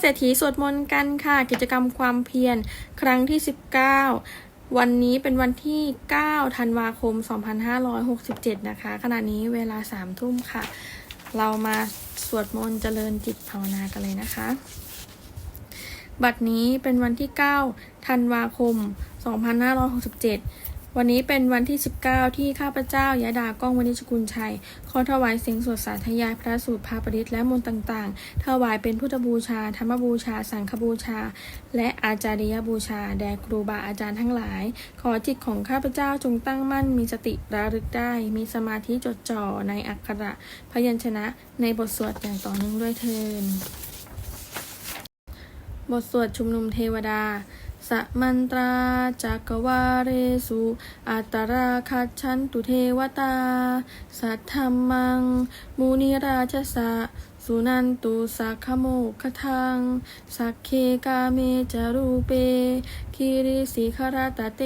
เศรษฐีสวดมนต์กันค่ะ กิจกรรมความเพียรครั้งที่ 19 วันนี้เป็นวันที่ 9 ธันวาคม 2567 นะคะ ขณะนี้เวลา 3 ทุ่มค่ะ เรามาสวดมนต์เจริญจิตภาวนากันเลยนะคะ บัดนี้เป็นวันที่ 9 ธันวาคม 2567 วันนี้เป็นวันที่ 19 ที่ข้าพเจ้ายะดาก้องวณิชกุลชัย ขอถวายเสียงสวดสาธยายพระสูตรพระปริตและมนต์ต่างๆ ถวายเป็นพุทธบูชา ธรรมบูชา สังฆบูชา และอาจาริยบูชา แด่ครูบาอาจารย์ทั้งหลาย ขอจิตของข้าพเจ้าจงตั้งมั่น มีสติระลึกได้ มีสมาธิจดจ่อในอักขระ พยัญชนะในบทสวดอย่างต่อเนื่องด้วยเทินบทสวดชุมนุมเทวดา สมันตราจักวาเรสุอัตตราคัจฉันตุเทวตา สัทธรรมังมุนิราชสะ สุนันตุสักขโมกขทัง สักเคกาเมจารูเป คิริสิขรตเต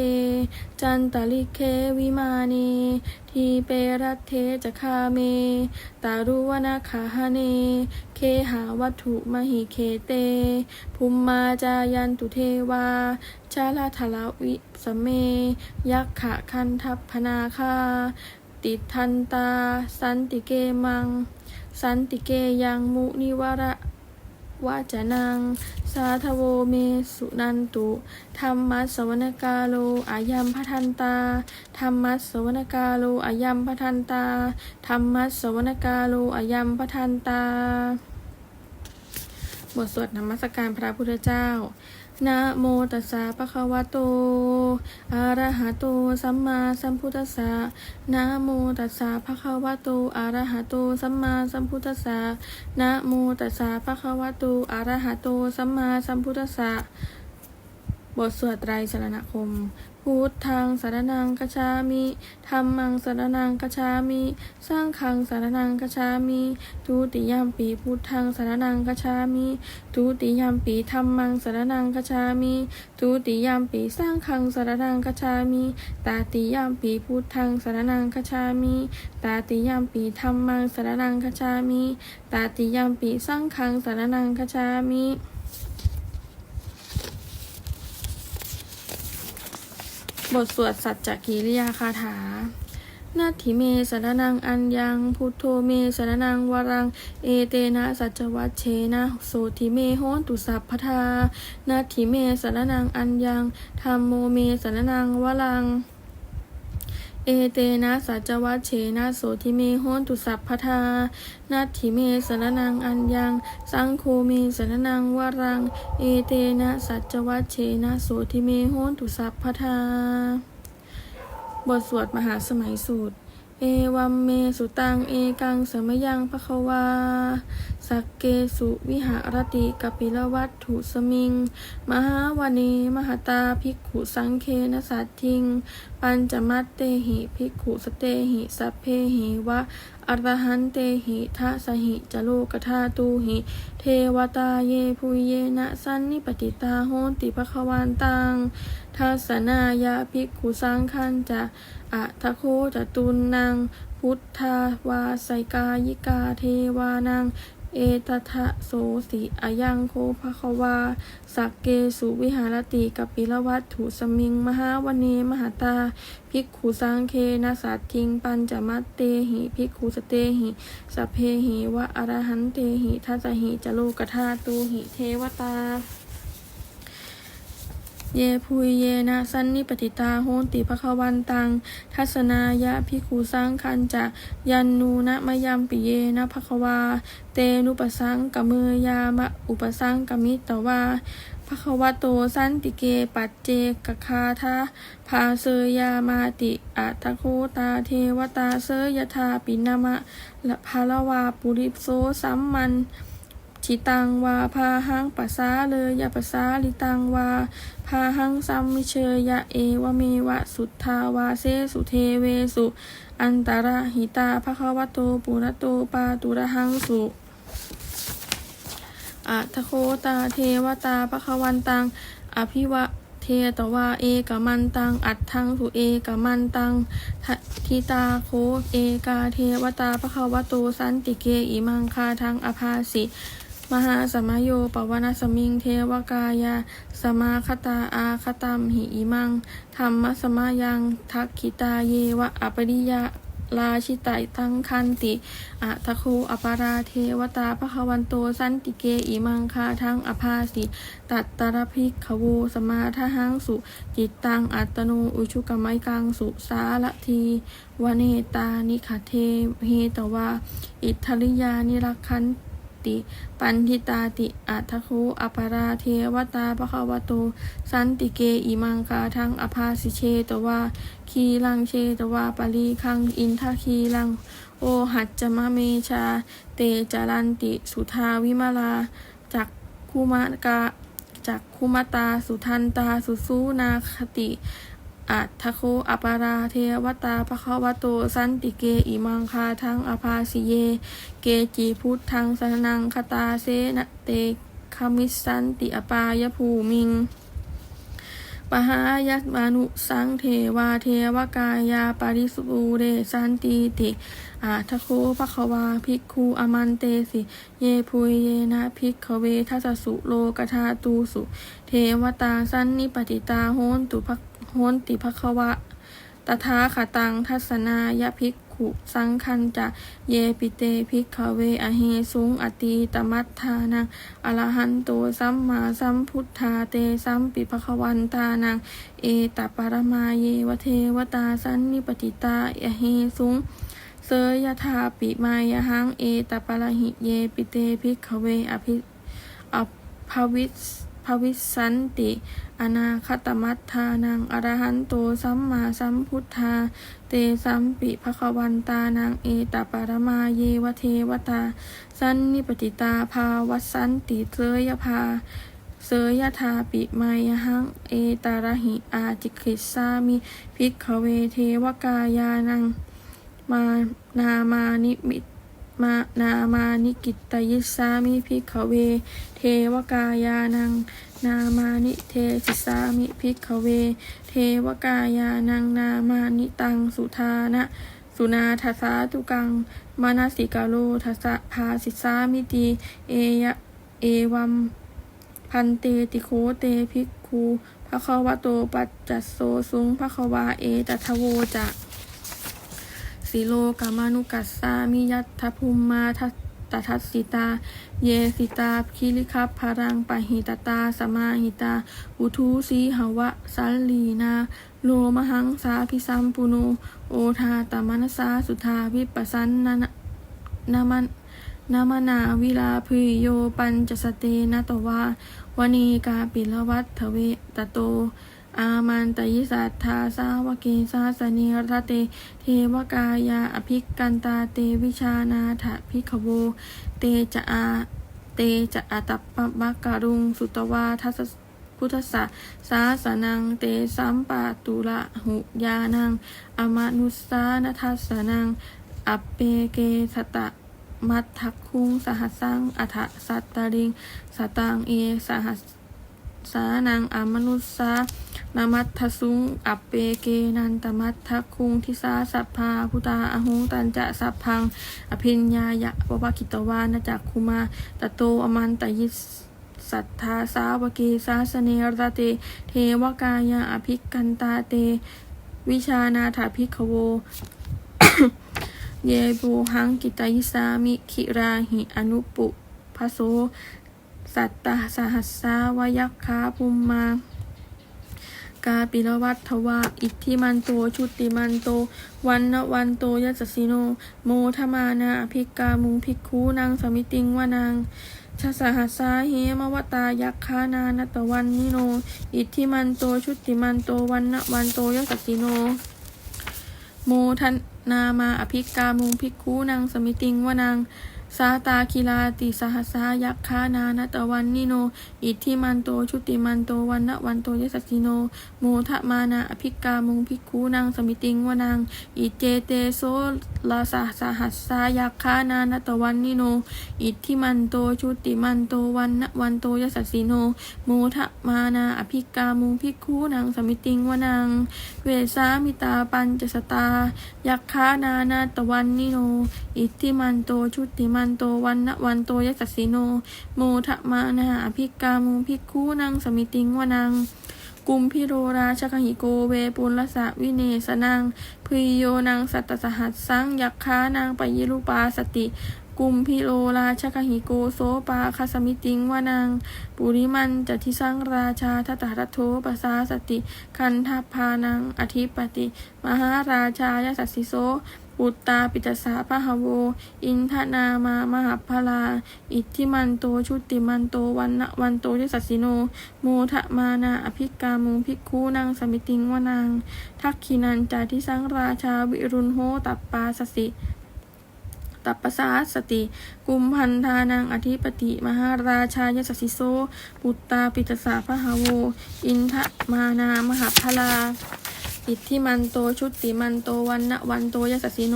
จันตลิเควิมานีทีเปรัตเทจคาเม ตารุวนาคาหเน เคหาวัตถุมหิเคเต ภูมิมาจายันตุเทวา ชาลาทลาวิสเม ยักขะคันทัพพนาคา ติทันตา สันติเกมัง สันติเกยังมุนิวระวาจนัง สาทโวเมสุนันตุธรรมัสวนกาโลอายัมพทันตาธรรมัสวนกาโลอายัมพทันตาธรรมัสสวนกาโลอายัมพทันตา บทสวดนมัสการพระพุทธเจ้า นะโมตัสสะปะคะวะโต อะระหะโต สัมมาสัมพุทธัสสะ นะโมตัสสะภะคะวะโต อะระหะโต สัมมาสัมพุทธัสสะ นะโมตัสสะภะคะวะโต อะระหะโต สัมมาสัมพุทธัสสะ บทสวดไตรสรณคม พุทธังสารนังกัจฉามิธรรมังสารนังกัจฉามิสร้างฆังสารนังกัจฉามิทุติยามปีพุทธังสารนังกัจฉามิทุติยามปีธรรมังสารนังกัจฉามิทุติยามปีสร้างฆังสารนังกัจฉามิตาติยามปีพุทธังสารนังกัจฉามิตาติยามปีธรรมังสารนังกัจฉามิตาติยามปีสร้างฆังสารนังกัจฉามิ บทสวดสัจจกิริยาคาถานาทิเมสรนังอัญญัง พุทโธเมสรนังวรัง เอเตนะสัจวัชเชนะโสทิเมโหตุสัพพทานาทิเมสรนังอัญญังธรรมโมเมสรนังวรัง เอเตนะสัจวัชเชนะโสทิเมโหนตุสัพพทา นาทิเมสรนังอัญญัง สังโฆเมสรนังวรัง เอเตนะสัจวัชเชนะโสทิเมโหนตุสัพพทา บทสวดมหาสมัยสูตร เอวัมเมสุตัง เอกังสมยังภควา สักเกสุวิหารติกปิลวัตถุสมิง มหาวเนมหตาภิกขุสังเคนสัตทิง ปัญจมัตเตหิภิกขุสเตหิสัพเพหิวะอรหันเตหิทัสหิจโลกธาตูหิ เทวตาเยภูเยนะสันนิปติตาโหติภควานตังทัสนายาภิกขุสังคันจะอะทะโคจตุนนางพุทธาวาไสกายิกาเทวานัง เอตทะโสสิอายังโคภควา สักเกสุวิหารติกปิลวัตถุสมิง มหาวเนมหาตา ภิกขุสังเคนะสัตทิง ปัญจมัตเตหิ ภิกขุสเตหิสเพหิวะอรหันเตหิทัสหิจโลกธาตูหิเทวตา เยพุยเยนะสันนิปติตาโหติภควันตัง ทัศนายะพิคูสังคันจะยันนูนะมยัมปิเยนะภควา เตนุปสังกะมือยามะอุปสังกมิตวาภควโตสันติเกปัจเจกคาทาภาเสยามาติอัตโคตาเทวตาเสยทาปินามะละภาลวาปุริโสสัมมัน ชิตังวาพาหังปัสสาเลยยะปัสสาลิตังวาพาหังสัมมิเชยะเอวเมวะสุทธาวาเซสุเทเวสุ อันตระหิตาภควโตปุระโตปาตุระหังสุอัทโคตาเทวตาภควันตังอภิวะเทตวาเอกมันตัง อัตทังสุเอกมันตังทะทิตาโคเอกาเทวตาภควโตสันติเกอิมังคาทังอภาสิ มหาสมโยปวนสมิงเทวกายา สมาคตาอาคตัมหิอิมัง ธรรมสมายังทักขิตาเยวะอปริยาราชิตายตังคันติอะทะโคอปาราเทวตาพระควันโตสันติเกอิมังคาทังอภาสิ ตัตตรพิกขโวสมาทหังสุ จิตตังอัตโนอุชุกมัยกังสุสาละทีวเนตานิขเทเฮตวา อิทธริยานิรักขัน ติ ปันทิตาติ อัทโคอปาราเทวตาภคะวโต สันติเกอิมังคาทังอภาสิเชตวาคีลังเชตวาปาลีคังอินทคีลัง โอหัจจมะเมชา เตจารันติ สุทาวิมาลา จักคุมากะจักคุมตา สุทันตา สุสูนาคติ อัตทโคอปาราเทวตาภคะวโตสันติเกอิมังคาทังอภาสิเย เกจีพุทธังสนังคตาเสนะเตคามิสันติอปายภูมิงปหายัตมานุสังเทวาเทวกายาปริสุปูเรสันติติอาทโคภควาภิกขุอมันเตสิ เยพุยเยนะภิกขเวทัสสุโลกธาตูสุ เทวตาสันนิปติตาโหนตุภ โหนติภควะ ตถาคตังทัศนายภิกขุสังคันจะเยปิเตภิกขเวอเหสุงอตีตมัตทานังอรหันโตสัมมาสัมพุทธาเตสัมปิภควันตานังเอตปรมาเยวเทวตาสันนิปติตาอเหสุงเสยยถาปิมายหังเอตปรหิเยปิเตภิกขเวอภิอภวิส ภวิสันติ อนาคตมัตทานังอรหันโตสัมมาสัมพุทธา เตสัมปิภควันตานังเอตปรมาเยวเทวตา สันนิปติตาภาวัสันติเสยภาเสยธาปิมายหัง เอตาระหิอาจิกิสสามิภิกขเวเทวกายานัง มานามานิมิต มานามานิกิตตยิสสามิภิกขเว เทวกายานัง นามานิเทสิสามิภิกขเว เทวกายานังนามานิตังสุทานะ สุนาทัสาตุกังมานาสิกาโลทัสะภาสิสามิตีเอยะเอวัมพันเตติโคเตภิกขุภะควะโตปัจจัสโสสุงภะควาเอตัทโวจะ สิโลกามานุกัสสามิยัตถภูมมาทัตทัสสิตา เยสิตาคิริคัพพารังปะหิตตา สมาหิตา อุทูสีหวะ สัลลีนา โลมหังสาพิสัมปุโน โอทาตมนสาสุทาวิปัสสันนานะนามันนามนาวิลาภยโยปัญจสเตนะตวาวณีกาปิลวัตถเวตโต อามันตยิสัทธาสาวเกสาสเนรเต เทวกายาอภิกันตาเตวิชานาถพิขโว เตจะอา เตจะอาตัปปะมะการุง สุตวาทัสพุทธะสาสนังเตสัมปาตุละหุยานัง อมานุสานทัสนัง อัปเปเกสตะมัททักคุงสหัสังอัฏฐสัตตริง สตังเอสหัส สานังอมนุสสานามัททสุงอัปเปเกนันตมัททักคุงทิสาสัพพาพุตาอหุงตันจะสัพพัง อภิญญายะวะวะกิตวานะจักคุมาตโตอมันตยิสสัทธาสาวกีสาสเนรเต เทวกายาอภิกันตาเต วิชานาถาภิกขโว เยบูหังกิตายิสามิคิราหิอนุปุพโส สัตตาสหัสสาวยักขาภูมมากาปิลวัตถวาอิทธิมันโต ชุติมันโต วันนวันโตยัสสิโน โมทมานาภิกามุงภิกขูนางสมิติงวานางชาสหัสสาเหมวตายักขานานตวันนิโน อิทธิมันโต ชุติมันโต วันนวันโตยัสสิโน โมทนามาอภิกามุงภิกขุนางสมิติงวานาง สาตาคิลาติสหัสายักขานานตะวันนิโน อิทธิมันโตชุติมันโตวันนะวันโตยสัสสิโนโมทะมานาอภิกามุงภิกขุนางสมิติงวานางอิเจเตโซลาสาสหัสายักขานานตะวันนิโน อิทธิมันโตชุติมันโตวันนะวันโตยสัสสิโนโมทะมานาอภิกามุงภิกขุนางสมิติงวานางเวสามิตาปัญจสตายักขานานาตวันนิโน อิทธิมันโต ชุติมันโต วันนะวันโตยัสสสิโน โมทะมานาอภิกามุภิกคูนังสมิติงวนัง กุมพิโรราชกหิโกเวปุลสะวิเนสนังพุยโยนังสัตตสหัสสังยักขานางปยิรุปาสติกุมพิโรราชกหิโกโสปาคสมิติงวนังปุริมันจะทิสังราชาทัตตรัตโทปสาสติ คันทพานังอธิปติ มหาราชายสัสสิโส ปุตตาปิตสาพหโว อินทนามามหาพลา อิทธิมันโตชุติมันโตวันนะวันโตยสัสสิโน โมทะมานาอภิกามุงภิกคูนังสมิติงวนังทักขินันจาทิสังราชาวิรุณโหตัปปาสสิตัปปสาสติ กุมพันธานังอธิปติ มหาราชายสสสิโซ ปุตตาปิตสาพหโว อินทมานามหาพลา อิทธิมันโตชุติมันโตวันนะวันโตยสสสิโน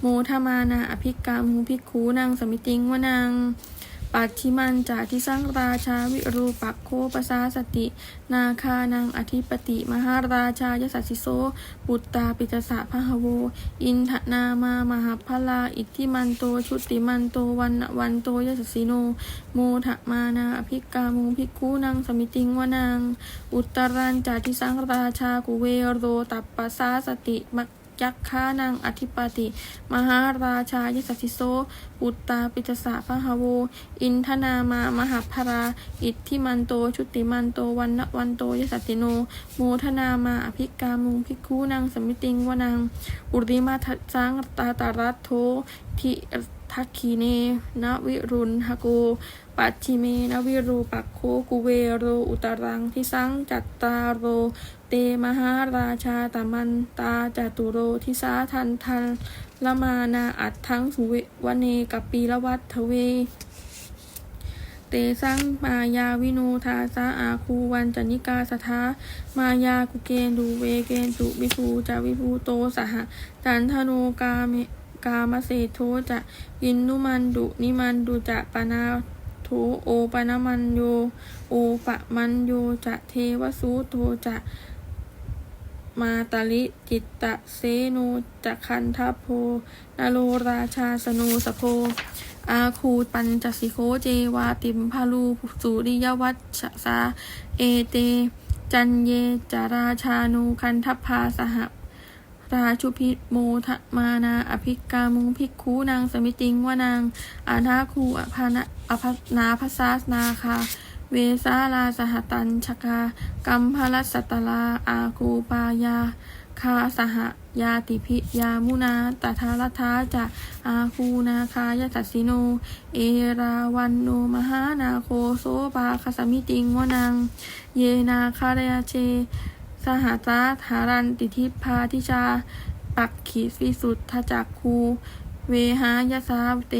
โมทมานาอภิกามุภิกขูนางสมิติงวนาง ปัจฉิมันจาทิสังราชาวิรูปักโคปสาสติ นาคานังอธิปติ มหาราชายสัสสิโซปุตตาปิตสะพหโว อินทนามามหาพลาอิทธิมันโตชุติมันโตวันนวันโตยสสสิโน โมทะมานาอภิกามุภิกขูนังสมิติงวนังอุตตรันจาทิสังราชากุเวโรตัปปสาสติมัก ยักขานังอธิปติ มหาราชายสัสิโซปุตตาปิตสะพหโว อินทนามามหาพรา อิทธิมันโตชุติมันโตวันนวันโตยสัตติโน โมทนามาอภิกามุงภิกขูนังสมิติงวนัง อุริมาทัสังตาตารัตโททิทักขีเน นวิรุณหโก ปัจฉิเมนวิรูปักโคกุเวโรอุตรังทิสังจัตตารโร เตมหาราชาตมันตาจตุโรทิสาทันทันละมานาอัดทั้งสุเววเนกับปีละวัตทเว เตสังมายาวิโนทาสาอาคูวันจนิกาสทามายากุเกนดูเวเกนตุวิภูจาวิภูโตสหจันทโนกาเมกามเศโทจะอินนุมันดุนิมันดุจะปนา โทโอปนมันโยโอปะมันโยจะเทวสูโทจะมาตาลิจิตตะเสโนจะคันทัพโพนโรราชาสโนสโพ อาคูปัญจสิโคเจวาติมพาลูสุริยวัชสาเอเต จันเยจาราชานูคันทัพพาสห ราชุพิโมทะมานาอภิกามุงภิกขูนางสมิติงวานางอานาคูอภานะอภนาภาสาสนาคา เวสาลาสหตัญชกากัมพลัสตลาอาคูปายาคาสหยาติพิยามุนาตถาลทาจะอาคูนาคายตัสสิโน เอราวันโนมหานาโคโซปาคสมิติงวนัง เยนาคารยาเช สหตาธารันติทิพาทิชา ปักขีวิสุทธจักคูเวหายสาเต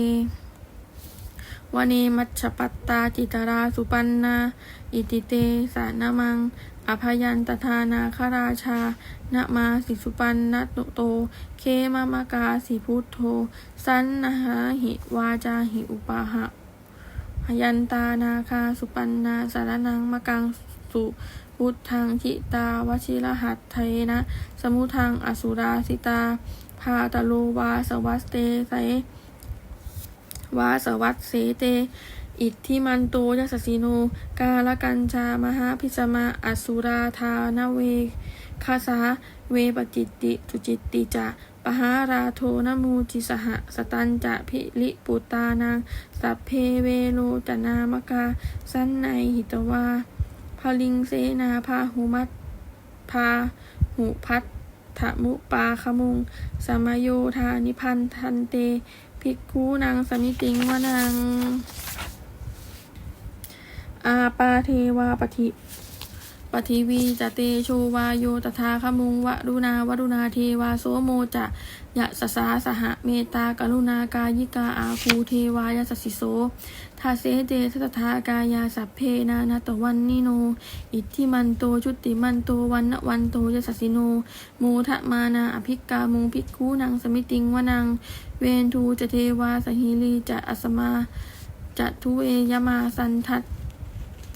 วเนมัชปัตตาจิตราสุปันนา อิติเตสานามัง อภยันตทานาคราชานมาสิสุปันนตุโต เคมามากาสิพุทโธ สันนหาหิวาจาหิอุปาหะพยันตานาคาสุปันนาสารนังมะกังสุ พุทธังทิตาวชิรหัตเทนะ สมุทังอสุราสิตา พาตโลวาสวัสเตไสวาสวัสเสเต อิทธิมันโตยัสสิโน กาลกัญชามหาพิสมาอสุราธานเวคาสาเวปจิตติจุจิตติจะปหาราโทนมูจิสหสตันจะพิลิปุตานังสัพเพเวโลจนามกา สันในหิตวา พลิงเสนาพาหุมัตพาหุพัทถมุปาขมุง สมโยธานิพันธันเต ภิกขุนางสมิติงวนัง อาปาเทวาปฏิ ปฏิวีจะเตโชวาโยตถาคมุงวรุณาวรุณาเทวาโสโมจะยะสสาสหเมตากรุณากายิกาอาคูเทวายสสสิโสทาเสเตทัตถากายาสัพเพนานาตวันนิโน อิทธิมันโตชุติมันโตวันนวันโตยสสสิโนโมทะมานาอภิกามุงภิกขุนางสมิติงวนัง เวนทูจะเทวาสหิลีจะอัสมาจะทุเอยมาสันทัต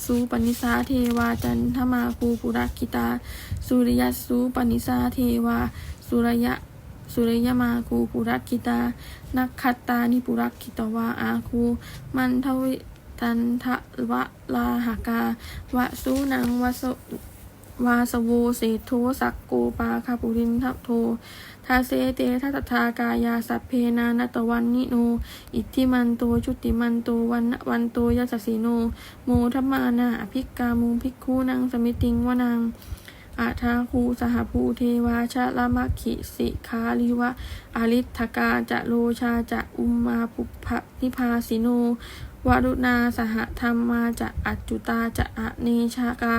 สูปนิสาเทวาจันทมาคูปุรักิตา สุริยสูปนิสาเทวา สุรยะสุริยมาคูปุรักิตา นักขัตตานิปุรักิตวาอาคู มันทวิตันทะวะลาหากาวะสุนังวะสวาสโวเสโทสักโกปาคาปุรินทัพโท ทาเสเตทัตถากายาสัพเพนานตวันนิโน อิทธิมันโตชุติมันโตวันวันโตยัสสสิโน โมทัมมานาอภิกกามุภิกคูนังสมิติงวนังอาทาคูสหภูเทวาชะละมัคขิสิคาลิวะอาริทธกาจะโลชาจะอุมมาปุพพนิพาสิโน วรุณาสหธรรมาจะอัจจุตาจะอะเนชากา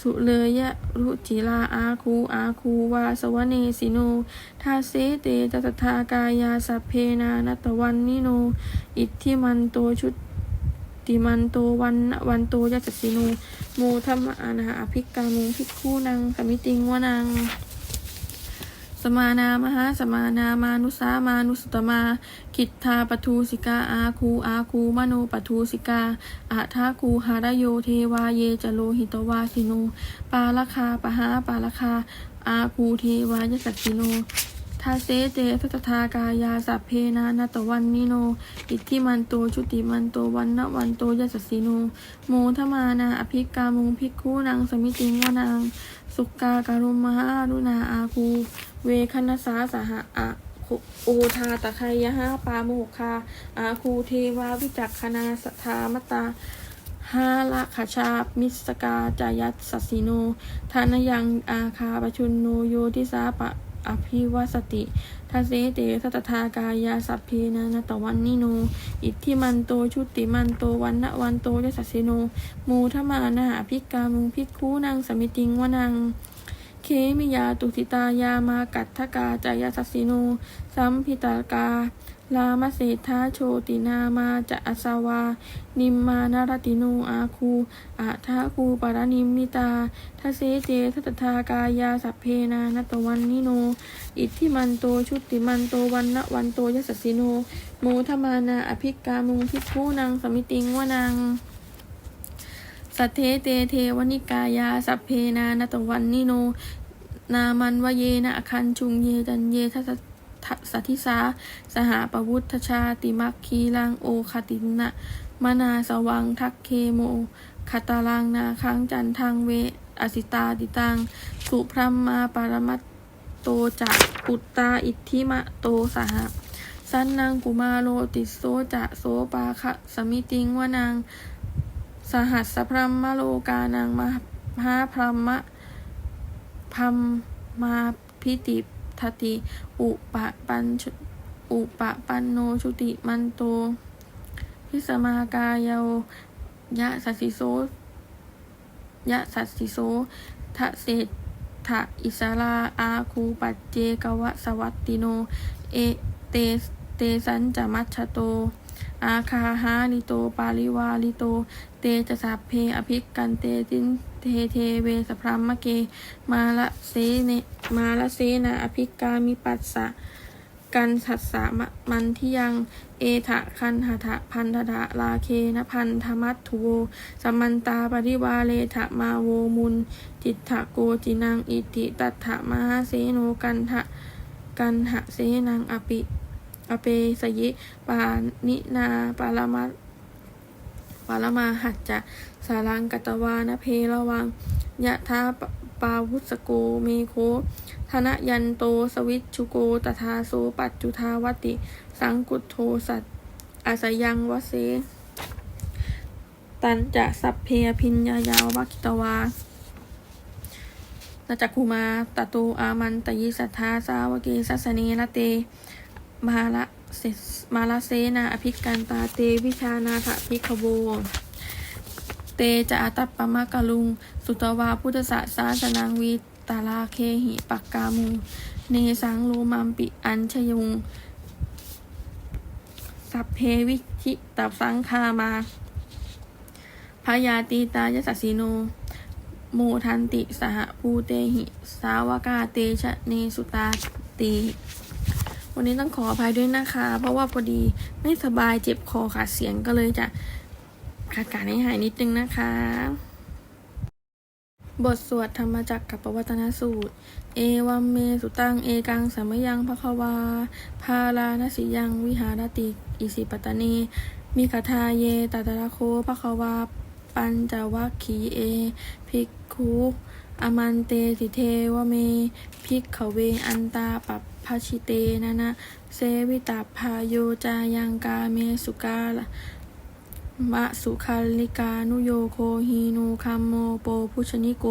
สุเลยะรุจิลาอาคูอาคูวาสวเนสิโนทาเสเตจตถากายาสัพเพนานตวันนิโน อิทธิมันโตชุดติมันโตวันวันโตยัสสิโนโมธรรมอานาอภิกามุภิกคูนังสมิติงวนัง สมานามหาสมานามานุสามานุสตมา กิตธาปทูสิกาอาคูอาคูมโนปทูสิกาอาทาคูหารโยเทวาเยจโลหิตวาสิโน ปาลคาปหาปาลคา อาคูเทวายสัสสิโนทาเสเตทัตถากายาสัพเพนานตวันนิโน อิทธิมันโตชุติมันโตวันนะวันโตยัสสสิโน โมทมานาอภิกามุงภิกคูนางสมิติงวนังสุกาการุมหารุณาอาคู เวคณสาสหะอะคุโอทาตะไคยหาปาโมกคาอาคูเทวาวิจักคณาสทามตาหาละขชามิสกาจายัสสสสิโนทานยังอาคาปชุนโนโยทิสาปะอภิวสติทาเสเตสัตถากายาสัพเพนานตวันนิโน อิทธิมันโตชุติมันโตวันนะวันโตยสัสสิโนโมทมานาอภิกามุงภิกคูนางสมิติงวนัง เคมิยาตุติตายามากัตถกาจายาสสสิโนสัมพิตากาลามเศรษฐาโชตินามาจะอสาวา นิมมานารติโนอาคูอาทาคูปารนิมมิตาทเสเจทัตถากายาสัพเพนานตวันนิโน อิทธิมันโตชุติมันโตวันนวันโตยสสสิโนโมทมานาอภิกามุงพิคูนางสมิติงวนัง สัทเทเตเทวนิกายา สัพเพนานตวันนิโน นามันวเยนะอคันชุงเยจันเยทัสสัทิสาสหปวุฒชาติมัคคีลังโอคตินะมนาสวังทักเคโมคตาลังนาคังจันทังเวอสิตาติตัง สุพรมมาปารมัตโตจะปุตตาอิทธิมะโตสหสันนังกุมาโลติโสจะโสปาคะสมิติงวนัง สหัสสพรัมมโลกานังมหาพรัมะพัมมาพิติทติ อุปะปันอุปะปันโนชุติมันโตพิสมากายโยยะสัสสิโสยะสัสสิโสทะเศษทะอิสราอาคูปัจเจกวะสวัตติโน เอเตเตสันจะมัชโต อาคาหาลิโต ปาลิวาลิโตเต จะสัพเพอภิกกันเตตินเทเทเวสพรัมมะเก มาละเสเนมาละเสนาอภิกามิปัสสะกันสัสสะม,มันที่ยังเอทะคันหทะพันธะลาเคนะพันธมัตถุโวสมมันตาปริวาเลทะมาโวมุนจิตถะโกจินังอิติตัตถะมหาเสโนกันทะกันหะเสนังอปิ อเปสยิปานินาปารมัต ปารมาหัจจะสารังกัตวานเพระวังยะทาปปาวุสโกเมโคธนยันโตสวิชชุโกตถาโสปัจจุทาวติ สังกุตโทสัตอาสยังวเส ตันจะสัพเพพิญญายาววัคิตวานาจักคุมาตโตอามันตยิสัทธาสาวเกสัสเนละเตมาละ เสมาละเสนาอภิกันตาเตวิชานาถพิขโว เตจะอาตัปปมะกะลุง สุตวาพุทธสสาสนังวีตาลาเคหิปักกามุงเนสังโลมัมปิอัญชยุง สัพเพวิชิตับสังคามาพยาตีตายสัสสิโนโมทันติสหภูเตหิ สาวกาเตชะเนสุตาตี วันนี้ต้องขออภัยด้วยนะคะ เพราะว่าพอดีไม่สบายเจ็บคอขาดเสียงก็เลยจะขาดการให้หายนิดนึงนะคะ บทสวดธรรมจักรกับปวัตนสูตร เอวัมเมสุตัง เอกังสัมยังภควา พาลานสิยังวิหารติอิสิปตตนีมิคาทาเยตตระโคภควาปัญจวัคคีเอ ภิกขุ อมันเตสิเทวเมภิกขเวอันตาปัปพชิเตนะนะ เซวิตาพาโยจายังกาเมสุกาลมะสุคัลลิกานุโยโคฮีนูคัมโมโปพุชนิโก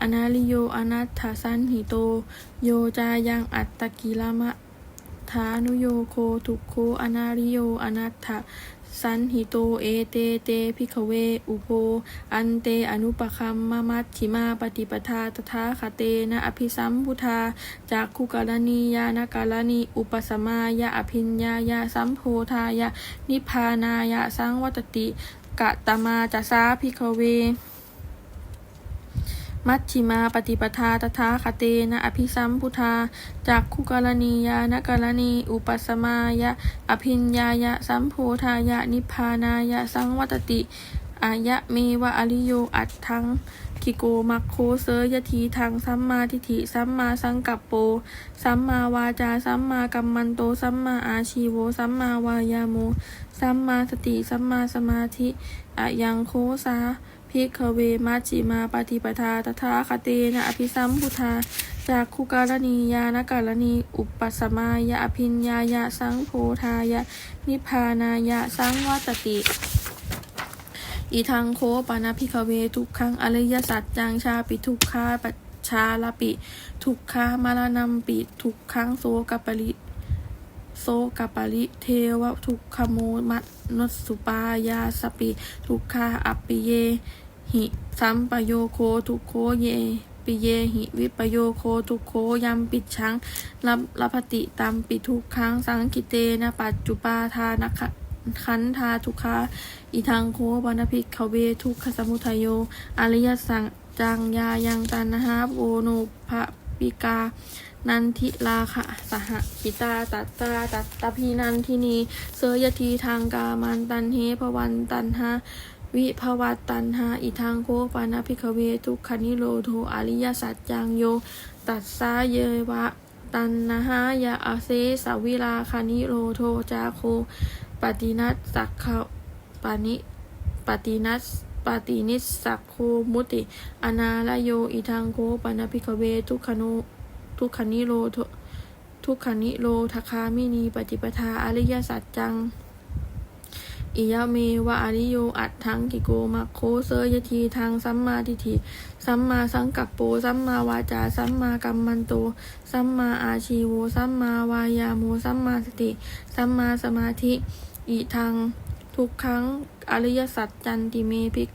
อนาลิโยอนัตถสันหิโต โยจายังอัตตกิลมะทานุโยโคทุกโคอนาลิโยอนัตถ สันหิโตเอเตเตพิกเว อุโพอันเตอนุปคัมมามัตชิมาปฏิปทาตถาคเตนะอภิสัมพุทธาจากคุกรณียานกาลนีอุปสมายะอภิญญายะสัมโพธายะนิพพานายะสังวัตติกะตมาจะสาพิกเว มัชชิมาปฏิปทาตถาคเตนะอภิสัมพุทธาจากคุกรณียานกรณี อุปสมายะ อภิญญายะ สัมโพธายะ นิพพานายะ สังวัตติอายะเมวะอริโยอัตทังคิโกมัคโคเสยทีทางสัมมาทิฏฐิสัมมาสังกัปโป สัมมาวาจาสัมมากัมมันโตสัมมาอาชีโวสัมมาวายาโม สัมมาสติสัมมาสมาธิอะยังโคสา พิกเวมัชชิมาปฏิปทาตถาคเตนะอภิสัมพุทธาจากคุการณียานการณี อุปสมายะอภิญญายะสังโพธายะ นิพพานายะสังวัตติอีทังโคปานาพิกเวทุกขังอริยสัจจังชาปิทุกขาปัจชาลปิ ทุกขามารนัมปิทุกขังโสกปริโสกปริเทวทุกขโมมัตนสสุปายาสปิ ทุกขาอัปปิเย หิสัมปโยโคทุโคเย ปิเยหิวิปโยโคทุโคยัมปิดชังรับรับพติตัมปิทุกครั้งสังกิเตนะปัจจุปาทานะคะขันธาทุกขาอีทังโคปนภิกขเวทุกขสมุทัยโย อริยสังจังยายังตันหาโอโนภะปิกา นันทิลาคะสหกิตาตัตตาตัตตพีนันทินี เสยทีทางกามันตันเฮภวันตันหา วิภวัตตันหาอิทังโคปานาภิกเวทุกขนิโรโทอริยสัจจังโย ตัสสาเยวะ ตันนะหายาอาเซสวิลาคานิโรโทจาโค ปฏินัสสักขปานิปฏินัสปฏินิสสักโคมุติ อนาลโยอิทังโคปานาภิกเวทุกขโนทุกขนิโรโททุกขนิโรทคามินีปฏิปทาอริยสัจจัง อิยะเมวะอริโยอัตถังกิโกมัคโคเสยทีทางสัมมาทิฏฐิสัมมาสังกัปโปสัมมาวาจาสัมมากัมมันโตสัมมาอาชีโวสัมมาวายาโมสัมมาสติสัมมาสมาธิอีทางทุกครั้งอริยสัจจันติเมภิก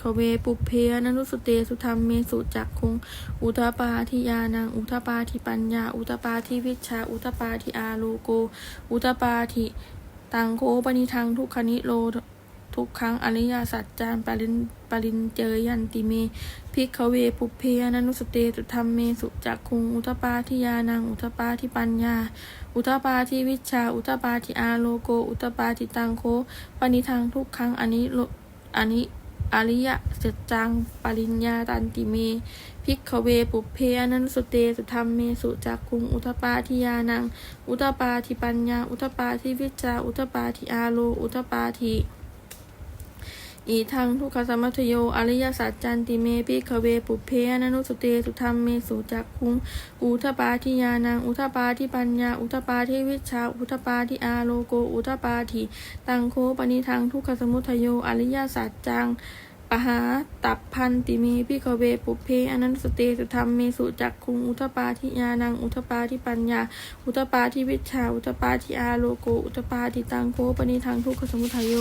ขเวปุเพนนุสุเตสุธรรมเมสุจักคง อุทปาทิยานัง อุทปาทิปัญญา อุทปาทิวิชชาอุทปาทิอาโลโก อุทปาทิ ตังโคปนิทังทุกขนิโรทุกครั้งอริยสัจจานปรินปรินเจยันติเมพิกขเวปุเพนันุสเตสุธรรมเมสุจักคุงอุทปาทิยานังอุทปาทิปัญญา อุทปาทิวิชา อุทปาทิอาโลโก อุทปาทิตังโคปนิทังทุกครั้งอันิโรอนิอริยสัจจังปริญญาตันติเม พิกขเวปุเพอนันสุเตสุธรรมเมสุจักคุงอุทปาทิยานัง อุทปาทิปัญญา อุทปาทิวิจา อุทปาทิอาโล อุทปาทิอีทังทุกขสมัทโย อริยสัจจันติเมพิกขเวปุเพอนันุสุเตสุธรรมเมสุจักคุง อุทปาทิยานัง อุทปาทิปัญญา อุทปาทิวิชา อุทปาทิอาโลโก อุทปาทิตังโคปนิทังทุกขสมุทโย อริยสัจจัง ปหาตับพันติเมพิกเวปุเพอนันสเตสุธรรมเมสุจักคุงอุทปาทิยานังอุทปาทิปัญญา อุทปาทิวิชา อุทปาทิอาโลโก อุทปาทิตังโคปนิทังทุกขสมุทัยโย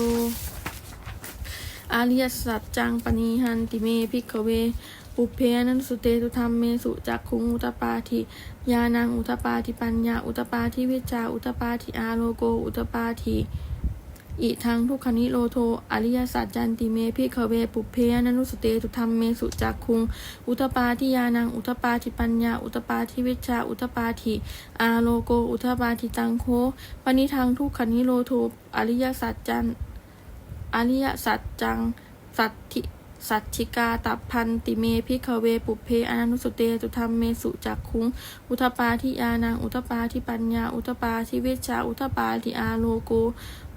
อาริยสัจจังปณีหันติเมพิกเวปุเพอนันสุเตสุธรรมเมสุจักคุงอุตปาทิยานังอุตปาทิปัญญา อุตปาทิวิจา อุตปาทิอาโลโก อุตปาทิ อิทังทุกขนิโรโท อริยสัจจันติเมพิขเวปุเพอนันุสเตตุธรรมเมสุจักคุง อุตปาทิยานัง อุตปาทิปัญญา อุตปาทิวิชา อุตปาทิอาโลโก อุตปาทิตังโคปณิทังทุกขนิโรโท อริยสัจจัน อริยสัจจัง สัตถิ สัจฉิกาตับพันติเมพิกขเวปุเพอนันุสเตตุธรรมเมสุจักคุง อุทปาทิยานังอุทปาทิปัญญา อุทปาทิเวชา อุทปาทิอาโลโก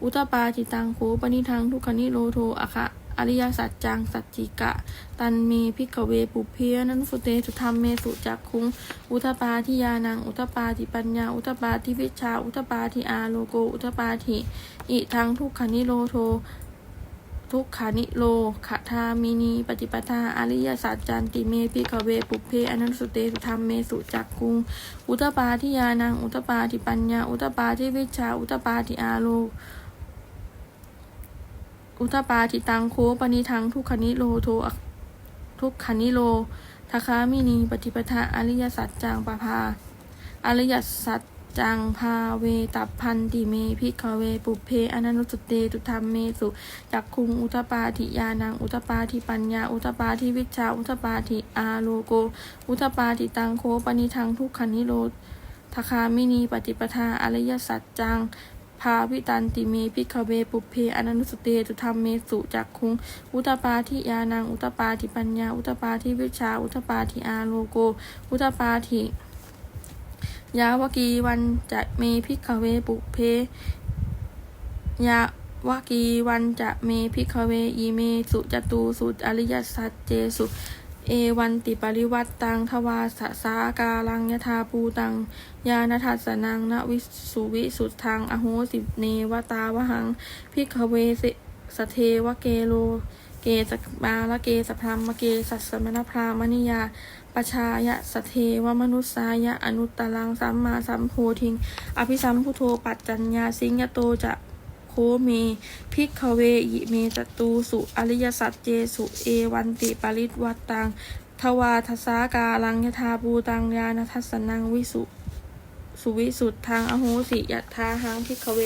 อุทปาทิตังโขปนิทังทุกขนิโรโทอะคะอริยสัจจังสัจจิกะ ตันเมพิกขเวปุเพอนันุเตตุธรรมเมสุจักคุง อุทปาทิยานัง อุทปาทิปัญญา อุทปาทิเวชชา อุทปาทิอาโลโก อุทปาทิอิทังทุกขนิโรโท ทุกขานิโลขทามินี ปฏิปทา อริยสัจจันติเมพิกเว ปุเพ อนันสุเตสุธรรมเมสุจักกุง อุตปาทิยานัง อุตปาทิปัญญา อุตปาทิวิชา อุตปาทิอาโล อุตปาทิตังโคปนิทังทุกขานิโลโททุกขานิโลทคามินี ปฏิปทา อริยสัจจังปภา อริยสัจ จังพาเวตับพันติเมพิกเว ปุเพอนันุสเตตุธรรมเมสุจักคุงอุตปาทิยานังอุตปาทิปัญญา อุตปาทิวิชาอุตปาทิอาโลโก อุตปาทิตังโคปนิทังทุกขันิโรทคามินีปฏิปทาอริยสัจจังพาวิตันติเมพิกเวปุเพอนันุสเตตุธรรมเมสุจักคุง อุตปาทิยานังอุตปาทิปัญญา อุตปาทิวิชชาอุตปาทิอาโลโก อุตปาทิ ยาวกีวันจะเมพิกเวปุเพ ยาวกีวันจะเมพิกเวอีเมสุจตูสุอริยสัจเจสุ เอวันติปริวัตตังทวาสสากาลังยธาปูตัง ยานทัสนังนวิสุวิสุทธังอโหสิเนวตาวหังพิกเวสสเทวเกโลเกสบาละเกสพรามเกสัสมณพรามณิยา ปชายะสเทวมนุษายะอนุตตรังสัมมาสัมโพธิง อภิสัมพุโทปัจจัญญาสิงยโตจะโคเมพิกเวอิเมจตูสุอริยสัจเจสุเอวันติปริตวัตตังทวาทสากาลังยธาปูตังยานทัสสนังวิสุสุวิสุทธังอโหสิยะทาหังพิกเว